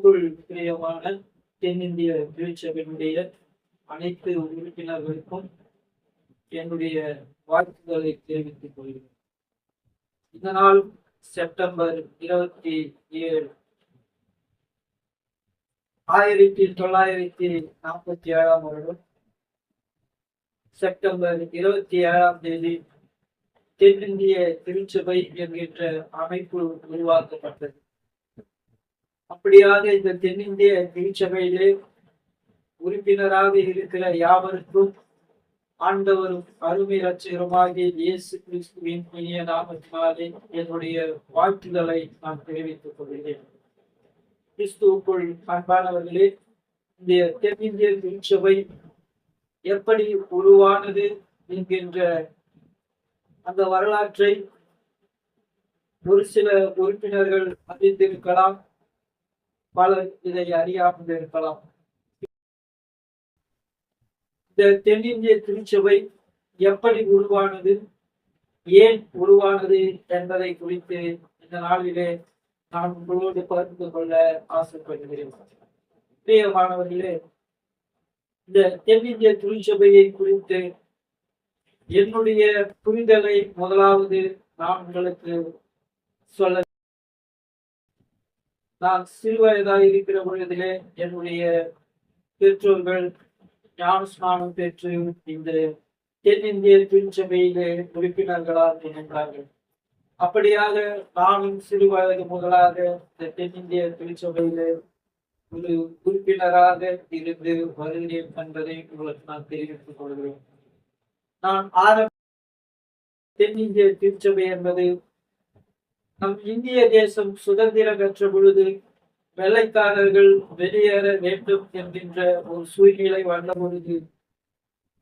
கூட்டுள் பிரியமான தென்னிந்திய திருச்சபையினுடைய அனைத்து உறுப்பினர்களுக்கும் என்னுடைய வாழ்த்துக்களை தெரிவித்துக் கொள்கிறேன். இந்த நாள் செப்டம்பர் இருபத்தி ஏழு. ஆயிரத்தி தொள்ளாயிரத்தி நாற்பத்தி ஏழாம் வருடம் செப்டம்பர் இருபத்தி ஏழாம் தேதி தென்னிந்திய திருச்சபை என்கின்ற அமைப்பு உருவாக்கப்பட்டது. அப்படியாக இந்த தென்னிந்திய திருச்சபையிலே உறுப்பினராக இருக்கிற யாவருக்கும் ஆண்டவரும் அருமை ரட்சகருமாகிய இயேசு கிறிஸ்துவின் இனிய நாமத்தினாலே என்னுடைய வாழ்த்துதலை நான் தெரிவித்துக் கொள்கிறேன். கிறிஸ்துவுக்குள் அன்பானவர்களே இந்த தென்னிந்திய திருச்சபை எப்படி உருவானது என்கின்ற அந்த வரலாற்றை ஒரு சில உறுப்பினர்கள் அறிந்திருக்கலாம். பலர் இதை அறியாமல் இருக்கலாம். இந்த தென்னிந்திய திருச்சபை எப்படி உருவானது? ஏன் உருவானது என்பதை குறித்து இந்த நாளிலே நான் உங்களோடு பகிர்ந்து கொள்ள ஆசைப்படுகிறேன். பிரியமானவர்களே இந்த தென்னிந்திய திருச்சபையை குறித்து என்னுடைய புரிதலை முதலாவது நான் உங்களுக்கு சொல்ல நான் சிறுவயதாக இருக்கிற பொழுதிலே என்னுடைய பெற்றோர்கள் ஞான ஸ்நானம் பெற்று இந்த தென்னிந்திய திருச்சபையிலே உறுப்பினர்களாக இணைந்தார்கள் அப்படியாக நானும் சிறு வயது முதலாக இந்த தென்னிந்திய திருச்சபையிலே ஒரு உறுப்பினராக இருந்து வருகிறேன் என்பதை உங்களுக்கு நான் தெரிவித்துக் கொள்கிறேன். நான் ஆரம்ப தென்னிந்திய திருச்சபை என்பது நம் இந்திய தேசம் சுதந்திரம் பெற்ற பொழுது வெள்ளைக்காரர்கள் வெளியேற வேண்டும் என்கின்ற ஒரு சூழ்நிலை வந்த பொழுது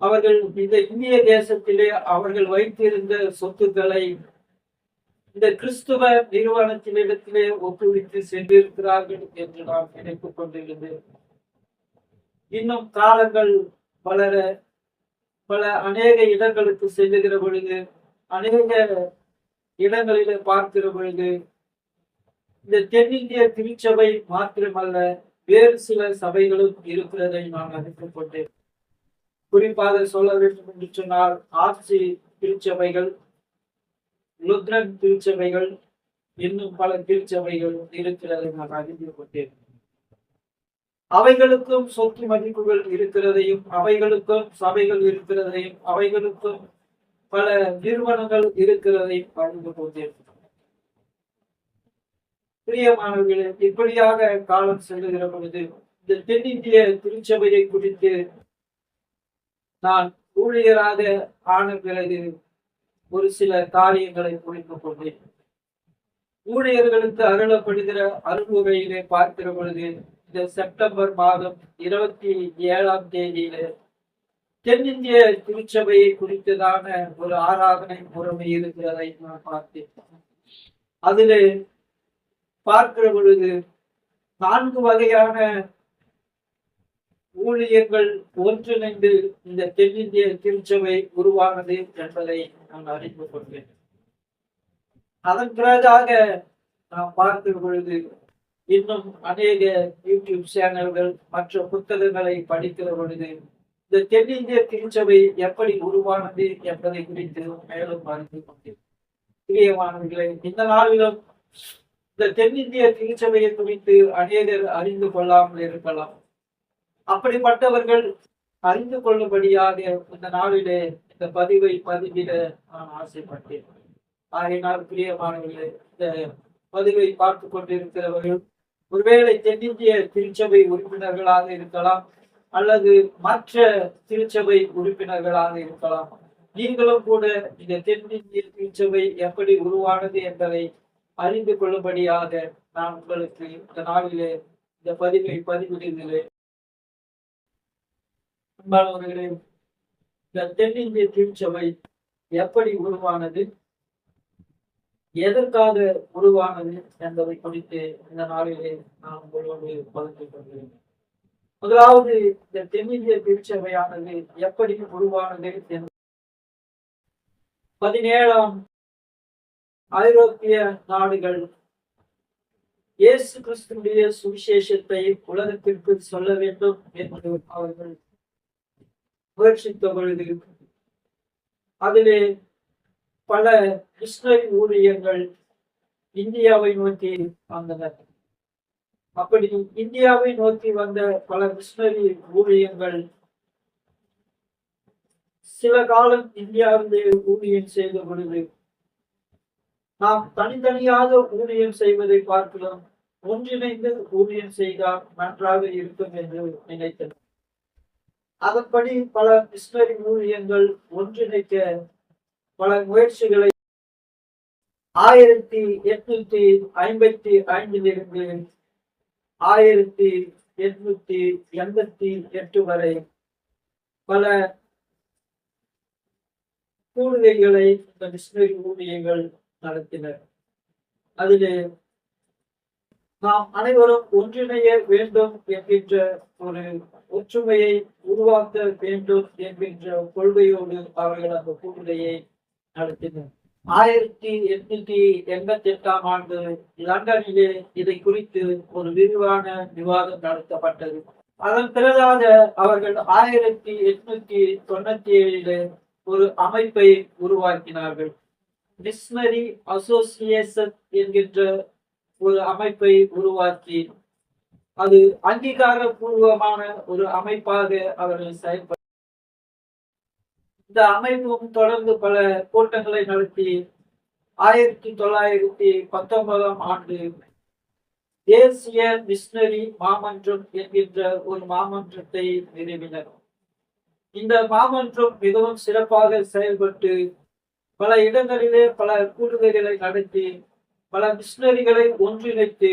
அவர்கள் இந்த இந்திய தேசத்திலே அவர்கள் வைத்திருந்த சொத்துக்களை இந்த கிறிஸ்துவ நிறுவனத்தினிடத்திலே ஒப்புவித்து சென்றிருக்கிறார்கள் என்று நான் நினைத்துக் கொண்டிருந்தேன். இன்னும் காலங்கள் வளர பல அநேக இடங்களுக்கு செல்லுகிற பொழுது அநேக இடங்களிலே பார்க்கிற பொழுது இந்த தென்னிந்திய திருச்சபை மாத்திரமல்ல வேறு சில சபைகளும் இருக்கிறதை நான் அறிந்து கொண்டேன். குறிப்பாக சொல்ல வேண்டும் என்று சொன்னால் ஆட்சி திருச்சபைகள் லுத்ரன் திருச்சபைகள் இன்னும் பல திருச்சபைகள் இருக்கிறதை நான் அறிந்து கொண்டேன். அவைகளுக்கும் சொத்து மதிப்புகள் இருக்கிறதையும் அவைகளுக்கும் சபைகள் இருக்கிறதையும் அவைகளுக்கும் பல நிறுவனங்கள் இருக்கிறதை அறிந்து கொண்டேன். பிரியமானவர்களே இப்படியாக காலம் செல்லுகிற பொழுது இந்த தென்னிந்திய திருச்சபையை குறித்து நான் ஊழியராக ஆன பிறகு ஒரு சில காரியங்களை புரிந்து கொண்டேன். ஊழியர்களுக்கு அருளப்படுகிற அருள்முறையிலே பார்க்கிற பொழுது இந்த செப்டம்பர் மாதம் இருபத்தி ஏழாம் தேதியில தென்னிந்திய திருச்சபையை குறித்ததான ஒரு ஆராதனை முறைமை இருக்கிறதை நான் பார்த்தேன். அதிலே பார்க்கிற பொழுது நான்கு வகையான ஊழியர்கள் ஒன்றிணைந்து இந்த தென்னிந்திய திருச்சபை உருவானது என்பதை நான் அறிந்து கொண்டேன். அதன் பிறகாக நாம் பார்க்கிற பொழுது இன்னும் அநேக யூடியூப் சேனல்கள் மற்ற புத்தகங்களை படிக்கிற பொழுது இந்த தென்னிந்திய திருச்சபை எப்படி உருவானது என்பதை குறித்து மேலும் அறிந்து கொண்டேன். பிரியமானவர்களே இந்த நாளிலும் இந்த தென்னிந்திய திருச்சபையை குறித்து அநேகர் அறிந்து கொள்ளாமல் இருக்கலாம். அப்படிப்பட்டவர்கள் அறிந்து கொள்ளும்படியாக இந்த நாளிலே இந்த பதிவை பதிவிட நான் ஆசைப்பட்டேன். ஆகையினால் பிரியமானவர்களே இந்த பதிவை பார்த்து கொண்டிருக்கிறவர்கள் ஒருவேளை தென்னிந்திய திருச்சபை உறுப்பினர்களாக இருக்கலாம். அல்லது மற்ற திருச்சபை உறுப்பினர்களாக இருக்கலாம். நீங்களும் கூட இந்த தென்னிந்திய திருச்சபை எப்படி உருவானது என்பதை அறிந்து கொள்ளும்படியாக நான் உங்களுக்கு இந்த நாளிலே இந்த பதிவை பதிவிடுகிறேன். அன்பானவர்களே இந்த தென்னிந்திய திருச்சபை எப்படி உருவானது எதற்காக உருவானது என்பதை குறித்து இந்த நாளிலே நான் உங்களோடு பகிர்ந்து கொள்கிறேன். முதலாவது இந்த தென்னிந்திய திருச்சபையானது எப்படி உருவானது பதினேழாம் ஐரோப்பிய நாடுகள். இயேசு கிறிஸ்துடைய சுவிசேஷத்தை உலகத்திற்கு சொல்ல வேண்டும் என்று அவர்கள் முயற்சித்த பொழுது அதிலே பல கிருஷ்ணரி ஊழியர்கள் இந்தியாவை நோக்கி வந்தனர். அப்படி இந்தியாவை நோக்கி வந்த பல மிஷினரி ஊழியங்கள் சில காலம் இந்தியாவிலே ஊழியம் செய்த பொழுது நாம் தனித்தனியாக ஊழியம் செய்வதை பார்க்கிறோம். ஒன்றிணைந்து ஊழியம் செய்தால் நன்றாக இருக்கும் என்று நினைத்தனர். அதன்படி பல மிஷினரி ஊழியங்கள் ஒன்றிணைக்க பல முயற்சிகளை ஆயிரத்தி எட்நூத்தி ஐம்பத்தி ஐந்திலிருந்து ஆயிரத்தி எட்நூத்தி எண்பத்தி எட்டு வரை பல கூடுகைகளை இந்த மிஷினரி ஊழியர்கள் நடத்தினர். அதிலே நாம் அனைவரும் ஒன்றிணைய வேண்டும் என்கின்ற ஒரு ஒற்றுமையை உருவாக்க வேண்டும் என்கின்ற கொள்கையோடு அவர்கள் அந்த கூடுகையை நடத்தினர். ஆயிரத்தி எட்நூத்தி எண்பத்தி எட்டாம் ஆண்டு லண்டனிலே இதை குறித்து ஒரு விரிவான விவாதம் நடத்தப்பட்டது. அதன் பிறகாக அவர்கள் ஆயிரத்தி எட்நூத்தி தொண்ணூத்தி ஏழிலே ஒரு அமைப்பை உருவாக்கினார்கள். மிஷனரி அசோசியேஷன் என்கின்ற ஒரு அமைப்பை உருவாக்கி அது அங்கீகாரபூர்வமான ஒரு அமைப்பாக அவர்கள் செயல்பட இந்த அமைப்பும் தொடர்ந்து பல கூட்டங்களை நடத்தி ஆயிரத்தி தொள்ளாயிரத்தி பத்தொன்பதாம் ஆண்டு தேசிய மிஷினரி மாமன்றம் என்கின்ற ஒரு மாமன்றத்தை நிறுவினர். இந்த மாமன்றம் மிகவும் சிறப்பாக செயல்பட்டு பல இடங்களிலே பல கூடுதல்களை நடத்தி பல மிஷினரிகளை ஒன்றிணைத்து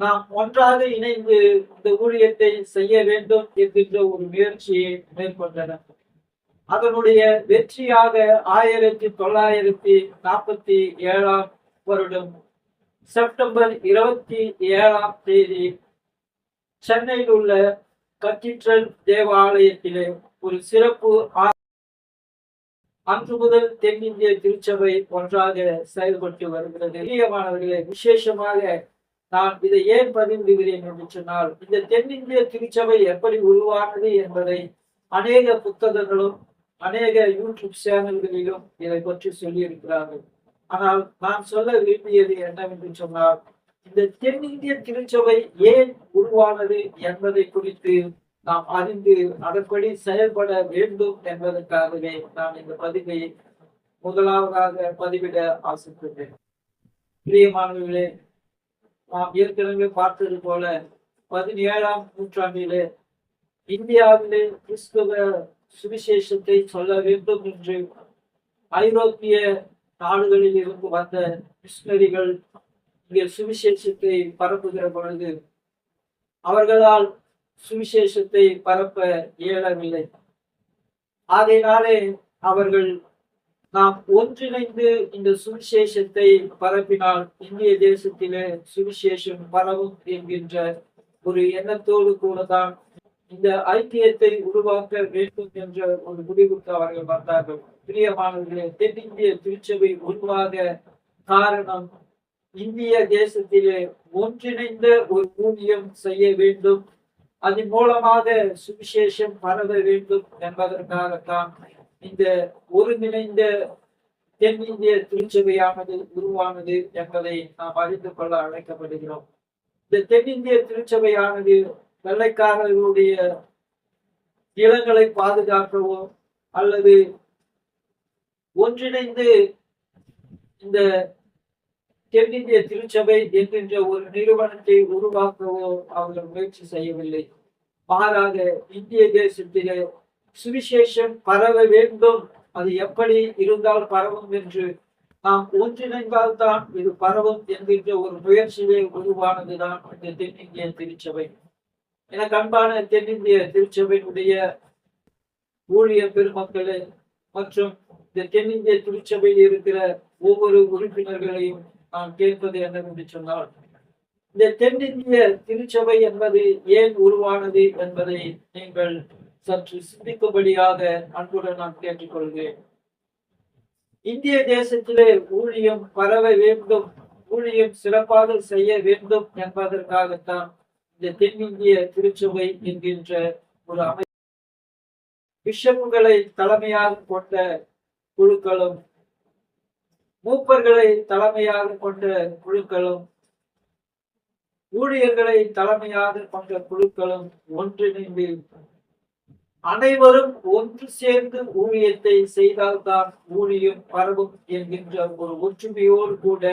நாம் ஒன்றாக இணைந்து இந்த ஊழியத்தை செய்ய வேண்டும் என்கின்ற ஒரு முயற்சியை மேற்கொண்டனர். அதனுடைய வெற்றியாக ஆயிரத்தி தொள்ளாயிரத்தி நாற்பத்தி ஏழாம் வருடம் செப்டம்பர் இருபத்தி ஏழாம் தேதி சென்னையில் உள்ள கத்தீட்ரல் தேவாலயத்திலே ஒரு சிறப்பு அன்று முதல் தென்னிந்திய திருச்சபை ஒன்றாக செயல்பட்டு வருகிறது. பிரியமானவர்களே விசேஷமாக நான் இதை ஏன் பதிவிடுகிறேன் என்று சொன்னால் இந்த தென்னிந்திய திருச்சபை எப்படி உருவானது என்பதை அநேக புத்தகங்களும் அநேக யூடியூப் சேனல்களிலும் இதை பற்றி சொல்லியிருக்கிறார்கள். ஆனால் நான் சொல்ல விரும்பியது என்னவென்று சொன்னால் இந்த தென்னிந்திய திருச்சபை ஏன் உருவானது என்பதை குறித்து நாம் அறிந்து அதன்படி செயல்பட வேண்டும் என்பதற்காகவே நான் இந்த பதிவை முதலாவதாக பதிவிட ஆசைப்பட்டேன் பிரியமானவர்களே நாம் ஏற்கனவே பார்த்தது போல பதினேழாம் நூற்றாண்டிலே இந்தியாவிலே கிறிஸ்துவ சுவிசேஷத்தை சொல்ல வேண்டும் என்று ஐரோப்பிய நாடுகளில் இருந்து வந்த மிஷினரிகள் இங்கே சுவிசேஷத்தை பரப்புகிற பொழுது அவர்களால் சுவிசேஷத்தை பரப்ப இயலவில்லை. அதனாலே அவர்கள் நாம் ஒன்றிணைந்து இந்த சுவிசேஷத்தை பரப்பினால் இந்திய தேசத்திலே சுவிசேஷம் பரவும் என்கின்ற ஒரு எண்ணத்தோடு கூட தான் இந்த ஐக்கியத்தை உருவாக்க வேண்டும் என்ற ஒரு முடிவுக்கு அவர்கள் வந்தார்கள். பிரியமானவர்களே தென்னிந்திய திருச்சபை உருவாக காரணம் இந்திய தேசத்திலே ஒன்றிணைந்த ஒரு ஊதியம் செய்ய வேண்டும். அதன் மூலமாக சுவிசேஷம் பரவ வேண்டும் என்பதற்காகத்தான் இந்த ஒருங்கிணைந்த தென்னிந்திய திருச்சபையானது உருவானது என்பதை நாம் அறிந்து கொள்ள அழைக்கப்படுகிறோம். இந்த தென்னிந்திய திருச்சபையானது வெள்ளைக்காரர்களுடைய இளங்களை பாதுகாக்கவோ அல்லது ஒன்றிணைந்து இந்த தென்னிந்திய திருச்சபை என்கின்ற ஒரு நிறுவனத்தை உருவாக்கவோ அவர்கள் முயற்சி செய்யவில்லை. மாறாக இந்திய தேசத்திலே சுவிசேஷம் பரவ வேண்டும். அது எப்படி இருந்தால் பரவும் என்று நாம் ஒன்றிணைந்தால்தான் இது பரவும் என்கின்ற ஒரு முயற்சியிலே உருவானதுதான் இந்த தென்னிந்திய திருச்சபை. எனக்கு அன்பான தென்னிந்திய திருச்சபையினுடைய ஊழியர் பெருமக்களே மற்றும் இந்த தென்னிந்திய திருச்சபையில் இருக்கிற ஒவ்வொரு உறுப்பினர்களையும் நான் கேட்பது என்னவென்று சொன்னால் இந்த தென்னிந்திய திருச்சபை என்பது ஏன் உருவானது என்பதை நீங்கள் சற்று சிந்திக்கும்படியாக அன்புடன் நான் கேட்டுக்கொள்கிறேன். இந்திய தேசத்திலே ஊழியம் பரவ வேண்டும் ஊழியம் சிறப்பாக செய்ய வேண்டும் என்பதற்காகத்தான் இந்த தென்னிந்திய திருச்சபை என்கின்ற ஒரு அமை பிஷப்புகளை தலைமையாக கொண்ட குழுக்களும் மூப்பர்களை தலைமையாக கொண்ட குழுக்களும் ஊழியர்களை தலைமையாக கொண்ட குழுக்களும் ஒன்றிணைந்து அனைவரும் ஒன்று சேர்ந்து ஊழியத்தை செய்தால்தான் ஊழியம் பரவும் என்கின்ற ஒரு ஒற்றுமையோடு கூட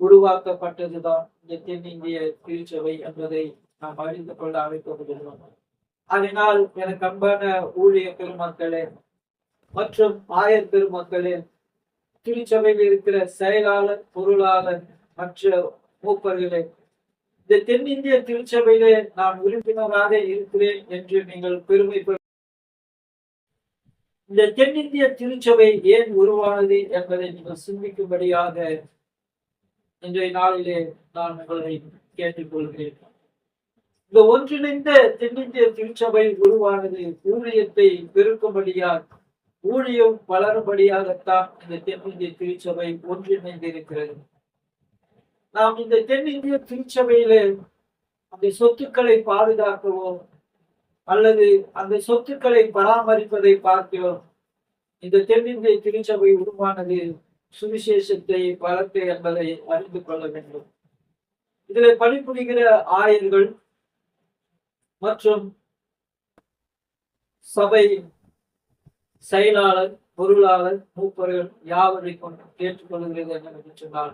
உருவாக்கப்பட்டதுதான் இந்த தென்னிந்திய திருச்சபை என்பதை நாம் அறிந்து கொள்ள அழைக்கப்படுகிறோம் அதனால் எனக்கு அன்பான ஊழிய பெருமக்களே மற்றும் ஆயர் பெருமக்களே திருச்சபையில் இருக்கிற செயலாளர் பொருளாளர் மற்ற மூப்பர்களே இந்த தென்னிந்திய திருச்சபையிலே நான் உறுப்பினராக இருக்கிறேன் என்று நீங்கள் பெருமைப்பட இந்த தென்னிந்திய திருச்சபை ஏன் உருவானது என்பதை நீங்கள் சிந்திக்கும்படியாக இன்றைய நாளிலே நான் உங்களை கேட்டுக்கொள்கிறேன். இந்த ஒன்றிணைந்த தென்னிந்திய திருச்சபை உருவானது ஊழியத்தை பெருக்கும்படியால் ஊழியம் வளரும்படியாகத்தான் இந்த தென்னிந்திய திருச்சபை ஒன்றிணைந்து இருக்கிறது நாம் இந்த தென்னிந்திய திருச்சபையில அந்த சொத்துக்களை பாதுகாக்கவோ அல்லது அந்த சொத்துக்களை பராமரிப்பதை பார்க்கிறோம். இந்த தென்னிந்திய திருச்சபை உருவானது சுவிசேஷத்தை வளர்த்து என்பதை அறிந்து கொள்ள வேண்டும். இதில் பணிபுரிகிற ஆயர்கள் மற்றும் சபை செயலாளர் பொருளாளர் மூப்பர்கள் யாவரை கொண்டு கேட்டுக்கொள்கிறது என்னவென்று சொன்னால்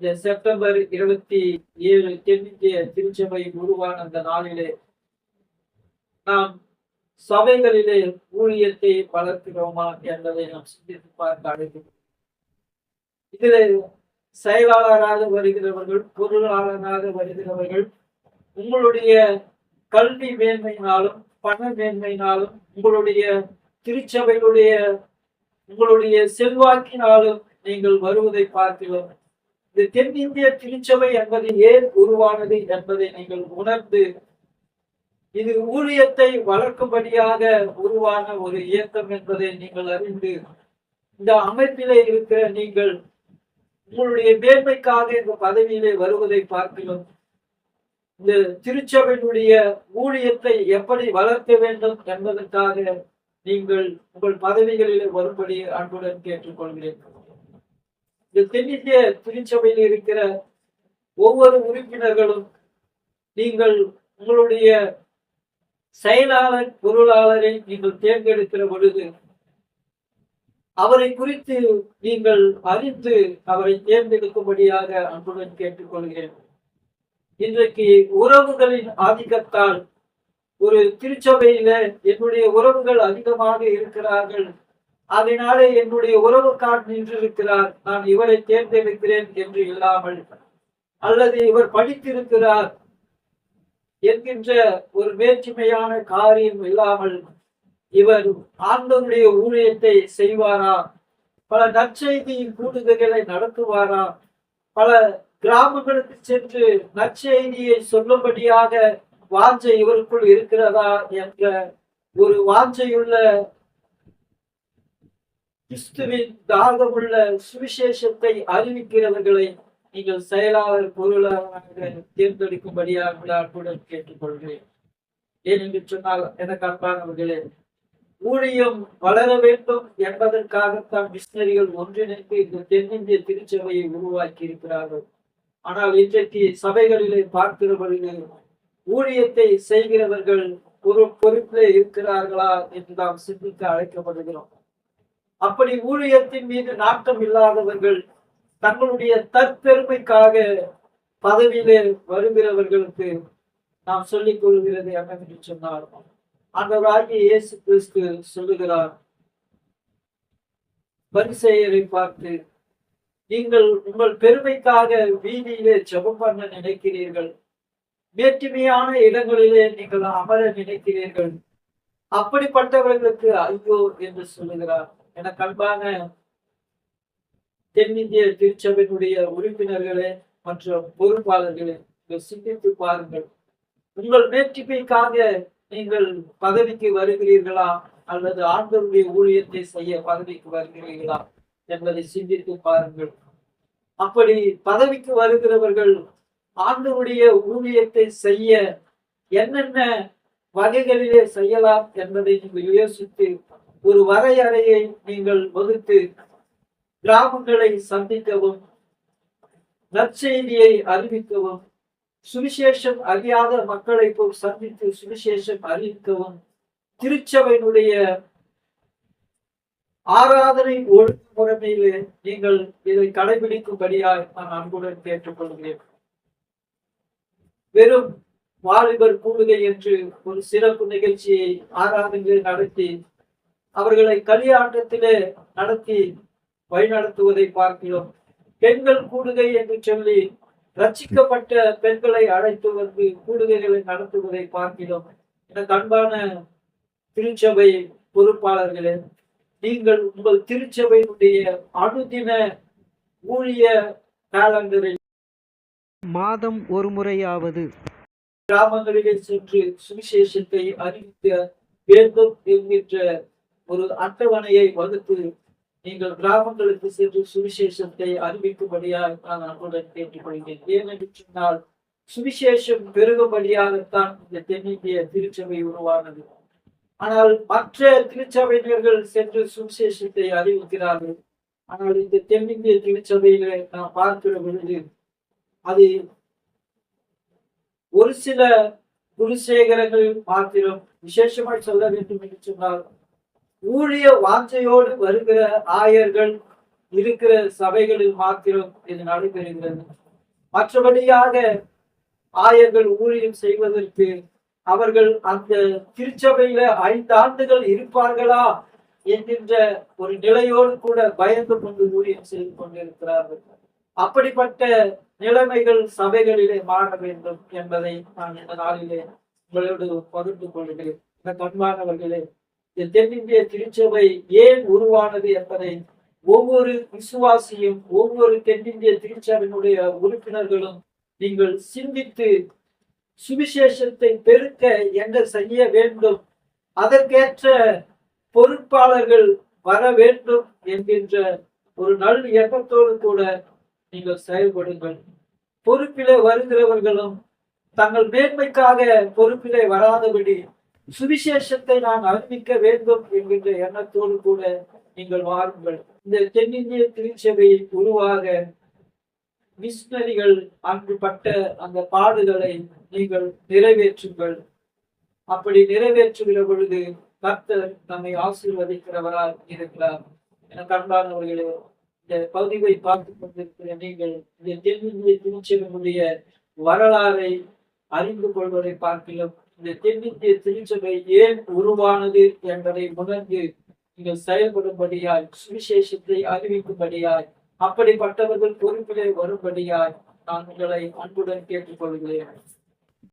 இந்த செப்டம்பர் இருபத்தி ஏழு தென்னிந்திய திருச்சபை உருவான அந்த நாளிலே நாம் சபைகளிலே ஊழியத்தை வளர்க்கிறோமா என்பதை நாம் சிந்தித்து பார்க்க அழைக்கிறோம். இதில் செயலாளராக வருகிறவர்கள் பொருளாளராக வருகிறவர்கள் உங்களுடைய கல்வி மேன்மையினாலும் பண மேன்மையினாலும் உங்களுடைய திருச்சபைகளுடைய உங்களுடைய செல்வாக்கினாலும் நீங்கள் வருவதை பார்க்கிறோம். இந்த தென்னிந்திய திருச்சபை என்பது ஏன் உருவானது என்பதை நீங்கள் உணர்ந்து இது ஊழியத்தை வளர்க்கும்படியாக உருவான ஒரு இயக்கம் என்பதை நீங்கள் அறிந்து இந்த அமைப்பிலே இருக்கிற நீங்கள் உங்களுடைய மேன்மைக்காக இந்த பதவியிலே வருவதை பார்க்கிறோம். இந்த திருச்சபையினுடைய ஊழியத்தை எப்படி வளர்க்க வேண்டும் என்பதற்காக நீங்கள் உங்கள் பதவிகளிலே வரும்படி அன்புடன் கேட்டுக்கொள்கிறேன். இந்த தென்னிந்திய திருச்சபையில் இருக்கிற ஒவ்வொரு உறுப்பினர்களும் நீங்கள் உங்களுடைய செயலாளர் பொருளாளரை நீங்கள் தேர்ந்தெடுக்கிற பொழுது அவரை குறித்து நீங்கள் அறிந்து அவரை தேர்ந்தெடுக்கும்படியாக அன்புடன் கேட்டுக்கொள்கிறேன். இன்றைக்கு உறவுகளின் ஆதிக்கத்தால் ஒரு திருச்சபையில என்னுடைய உறவுகள் அதிகமாக இருக்கிறார்கள். அதனாலே என்னுடைய உறவுக்கார் நின்றிருக்கிறார். நான் இவரை தேர்ந்தெடுக்கிறேன் என்று இல்லாமல். அல்லது இவர் படித்திருக்கிறார் என்கின்ற ஒரு மேற்றுமையான காரியம் இல்லாமல் இவர் ஆண்டவருடைய ஊழியத்தை செய்வாரா? பல நற்செய்தியின் கூடுதல்களை நடத்துவாரா? பல கிராமங்களுக்கு சென்று நற்செய்தியை சொல்லும்படியாக வாஞ்சை இவருக்குள் இருக்கிறதா என்ற ஒரு வாஞ்சையுள்ள கிறிஸ்துவின் தாகமுள்ள சுவிசேஷத்தை அறிவிக்கிறவர்களை நீங்கள் செயலாளர் பொருளாளராக தேர்ந்தெடுக்கும்படியாக கூட கேட்டுக்கொள்கிறேன். ஏனென்று சொன்னால் எனக்கு அன்பானவர்களே ஊழியம் வளர வேண்டும் என்பதற்காகத்தான் மிஷினரிகள் ஒன்றிணைந்து இந்த தென்னிந்திய திருச்சபையை உருவாக்கி இருக்கிறார்கள் ஆனால் இன்றைக்கு சபைகளிலே பார்க்கிறவர்கள் ஊழியத்தை செய்கிறவர்கள் ஒரு பொறுப்பிலே இருக்கிறார்களா என்று நாம் சிந்திக்க அழைக்கப்படுகிறோம். அப்படி ஊழியத்தின் மீது நாட்டம் இல்லாதவர்கள் தங்களுடைய தற்பெருமைக்காக பதவியிலே வருகிறவர்களுக்கு நாம் சொல்லிக் கொள்கிறது என்னவென்று சொன்னார் ஆண்டவராகிய இயேசு கிறிஸ்து சொல்லுகிறார் பரிசெயரை பார்த்து நீங்கள் உங்கள் பெருமைக்காக வீதியிலே ஜெபம் பண்ண நினைக்கிறீர்கள். வேற்றுமையான இடங்களிலே நீங்கள் அமர நினைக்கிறீர்கள். அப்படிப்பட்டவர்களுக்கு ஐயோ என்று சொல்லுகிறார். என கண்பாக தென்னிந்திய திருச்சபையினுடைய உறுப்பினர்களே மற்றும் பொறுப்பாளர்களே சிந்தித்து பாருங்கள். உங்கள் வேற்றுமைக்காக நீங்கள் பதவிக்கு வருகிறீர்களா? அல்லது ஆண்டவருடைய ஊழியத்தை செய்ய பதவிக்கு வருகிறீர்களா? என்பதை சிந்தித்து பாருங்கள். அப்படி பதவிக்கு வருகிறவர்கள் ஆண்டவருடைய ஊழியத்தை செய்ய என்னென்ன வகைகளிலே செய்யலாம் என்பதை நீங்கள் யோசித்து ஒரு வரையறையை நீங்கள் வகுத்து கிராமங்களை சந்திக்கவும் நற்செய்தியை அறிவிக்கவும் சுவிசேஷம் அறியாத மக்களை போய் சந்தித்து சுவிசேஷம் அறிவிக்கவும் திருச்சபையினுடைய ஆராதனை ஒழுங்குமுறைமையிலே நீங்கள் இதை கடைபிடிக்கும்படியாய் நான் அன்புடன் கேட்டுக்கொள்கிறேன். வெறும் வாலிபர் கூடுகை என்று ஒரு சிறப்பு நிகழ்ச்சியை ஆராதனைகள் நடத்தி அவர்களை கலியாட்டத்திலே நடத்தி வழிநடத்துவதை பார்க்கிறோம். பெண்கள் கூடுகை என்று சொல்லி ரச்சிக்கப்பட்ட பெண்களை அழைத்து வந்து கூடுகைகளை நடத்துவதை பார்க்கிறோம். எனக்கு அன்பான திருச்சபை பொறுப்பாளர்களே நீங்கள் உங்கள் திருச்சபையினுடைய அனுதின ஊழிய காலண்டரை மாதம் ஒரு முறையாவது கிராமங்களிலே சென்று சுவிசேஷத்தை அறிவிக்க வேண்டும் என்கின்ற ஒரு அட்டவணையை வகுத்து நீங்கள் கிராமங்களுக்கு சென்று சுவிசேஷத்தை அறிவிக்கும்படியாக நான் அன்புடன் கேட்டுக்கொள்கிறேன். ஏனென்று சொன்னால் சுவிசேஷம் பெருகும்படியாகத்தான் இந்த தென்னிந்திய திருச்சபை உருவானது. ஆனால் மற்ற திருச்சபையினர்கள் சென்று சுவிசேஷத்தை அறிவிக்கிறார்கள். ஆனால் இந்த தென்னிந்திய திருச்சபையில நாம் பார்க்கிற பொழுது அது ஒரு சில குருசேகரங்கள் மாத்திரம் விசேஷமாய் சொல்ல வேண்டும் என்று சொன்னால் ஊழிய வாஞ்சையோடு வருகிற ஆயர்கள் இருக்கிற சபைகளில் மாத்திரம் இது நடைபெறுகிறது. மற்றபடியாக ஆயர்கள் ஊழியம் செய்வதற்கு அவர்கள் அந்த திருச்சபையில ஐந்து ஆண்டுகள் இருப்பார்களா என்கின்ற ஒரு நிலையோடு கூட பயந்து கொண்டு ஊழியம் செய்து கொண்டிருக்கிறார்கள். அப்படிப்பட்ட நிலைமைகள் சபைகளிலே மாற வேண்டும் என்பதை நான் இந்த நாளிலே உங்களோடு பகிர்ந்து கொள்கிறேன். இந்த கண்பானவர்களே இந்த தென்னிந்திய திருச்சபை ஏன் உருவானது என்பதை ஒவ்வொரு விசுவாசியும் ஒவ்வொரு தென்னிந்திய திருச்சபையினுடைய உறுப்பினர்களும் நீங்கள் சிந்தித்து சுவிசேஷத்தை பெருக்க என்ன செய்ய வேண்டும். அதற்கேற்ற பொறுப்பாளர்கள் வர வேண்டும் என்கின்ற ஒரு நல் எண்ணத்தோடு கூட நீங்கள் செயல்படுங்கள். பொறுப்பிலே வருகிறவர்களும் தங்கள் மேன்மைக்காக பொறுப்பிலே வராதபடி சுவிசேஷத்தை நான் அறிவிக்க வேண்டும் என்கின்ற எண்ணத்தோடு கூட நீங்கள் வாருங்கள். இந்த தென்னிந்திய திருச்சபையை உருவாக மிஷினரிகள் அங்கு பட்ட அந்த பாடுகளை நீங்கள் நிறைவேற்றுங்கள். அப்படி நிறைவேற்றுகிற பொழுது கர்த்தர் நம்மை ஆசீர்வதிக்கிறவரால் இருக்கிறார். என கண்டானவர்களே இந்த பகுதியை பார்த்து கொண்டிருக்கிற நீங்கள் இந்த தென்னிந்திய திருச்சபையினுடைய வரலாறை அறிந்து கொள்வதை பார்க்கலாம். இந்த தென்னிந்திய திருச்சபை ஏன் உருவானது என்பதை உணர்ந்து நீங்கள் செயல்படும்படியாய் சுவிசேஷத்தை அறிவிக்கும்படியாய் அப்படிப்பட்டவர்கள் பொறுப்பிலே வரும்படியாய் நான் உங்களை அன்புடன் கேட்டுக்கொள்கிறேன்.